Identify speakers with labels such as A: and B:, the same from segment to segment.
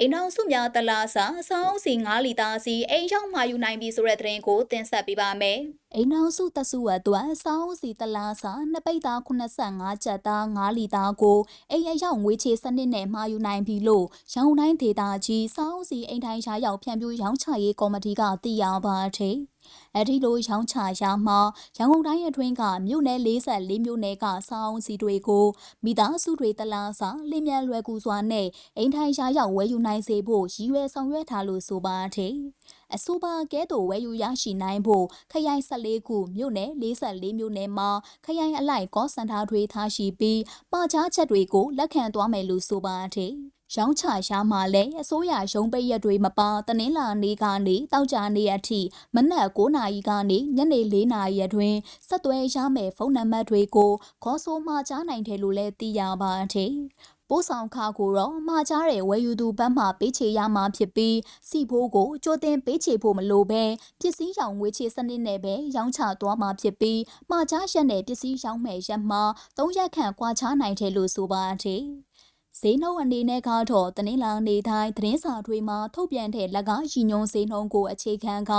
A: အိမ်အောင်စုများတလားစာစောင်းစီ9လီတာစီအိမ်ရောက်မှာယူနိုင်ပြီဆိုတဲ့သတင်းကိုတင်ဆက်ပေးပါမယ်။အိမ်အောင်စုတဆုဝအတွက်စောင်းစီတလားစာနှစ်ပိတ်သား85ကျပ်သား9လီတာကိုအိမ်အရောက်ငွေချေစနစ်နဲ့မှာယူနိုင်ပြီလို့ရောင်တိုင်းဒေတာကြီးစောင်းစီအိမ်ထိုင်ရှားရောက်ဖြန့်ပြူရောင်းချရေးကော်မတီကသိရပါတယ်။ အဲ့ဒီလိုရောင်းချရာမှာရန်ကုန်တိုင်းအတွင်းကမြို့နယ်44မြို့နယ်ကစောင်းစီတွေကိုမိသားစုတွေတလားစာလင်းမြန်လွယ်ကူစွာနဲ့အိမ်ထိုင်ရှားရောက်ဝယ်ယူနိုင်စေဖို့ရည်ရွယ်ဆောင်ရွက်ထားလို့ဆိုပါတယ်။အဆိုပါကဲ့သို့ဝယ်ယူရရှိနိုင်ဖို့ခရိုင်14ခုမြို့နယ်44မြို့နယ်မှာခရိုင်အလိုက်ကောစင်တာတွေထားရှိပြီးပါချားချက်တွေကိုလက်ခံသွားမယ်လို့ဆိုပါတယ်။ ရောင်းချရှားမှာလည်းအစိုးရရုံးပိတ်ရက်တွေမပါတနင်္လာနေ့ကနေတောက်ကြနေ့အထိမနက်9နာရီကနေညနေ4နာရီအတွင်းဆက်သွယ်ရမယ်ဖုန်းနံပါတ်တွေကိုခေါ်ဆိုမှာကြားနိုင်တယ်လို့လည်းသိရပါတယ်။ပို့ဆောင်ခါကိုတော့မှားကြတဲ့ဝယ်ယူသူဘက်မှပေးချေရမှာဖြစ်ပြီးစီဖိုးကိုကြိုတင်ပေးချေဖို့မလိုပဲပစ္စည်းရောင်ငွေချေစနစ်နဲ့ပဲရောင်းချသွားမှာဖြစ်ပြီးမှားကြရက်နဲ့ပစ္စည်းရောင်းမဲ့ရက်မှာ၃ရက်ခန့်ကွာခြားနိုင်တယ်လို့ဆိုပါတယ်။ ဈေးနှုန်းအနေနဲ့ကတော့တနင်္လာနေ့တိုင်းသတင်းစာတွေမှာထုတ်ပြန်တဲ့လက်ကားရည်ညွှန်းဈေးနှုန်းကိုအခြေခံက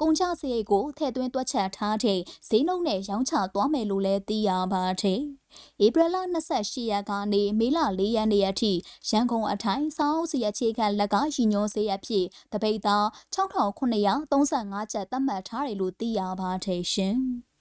A: ကုန်ကျစရိတ်ကိုထည့်သွင်းတွက်ချက်ထားတဲ့ဈေးနှုန်းနဲ့ရောင်းချသွားမယ်လို့လည်းသိရပါတယ်။ဧပြီလ28ရက်ကနေမေလ4ရက်နေ့အထိရန်ကုန်အထိုင်စောင်းစီအခြေခံလက်ကားရည်ညွှန်းဈေးအဖြစ်တပိတ်သား6935ကျပ်သတ်မှတ်ထားတယ်လို့သိရပါတယ်ရှင်။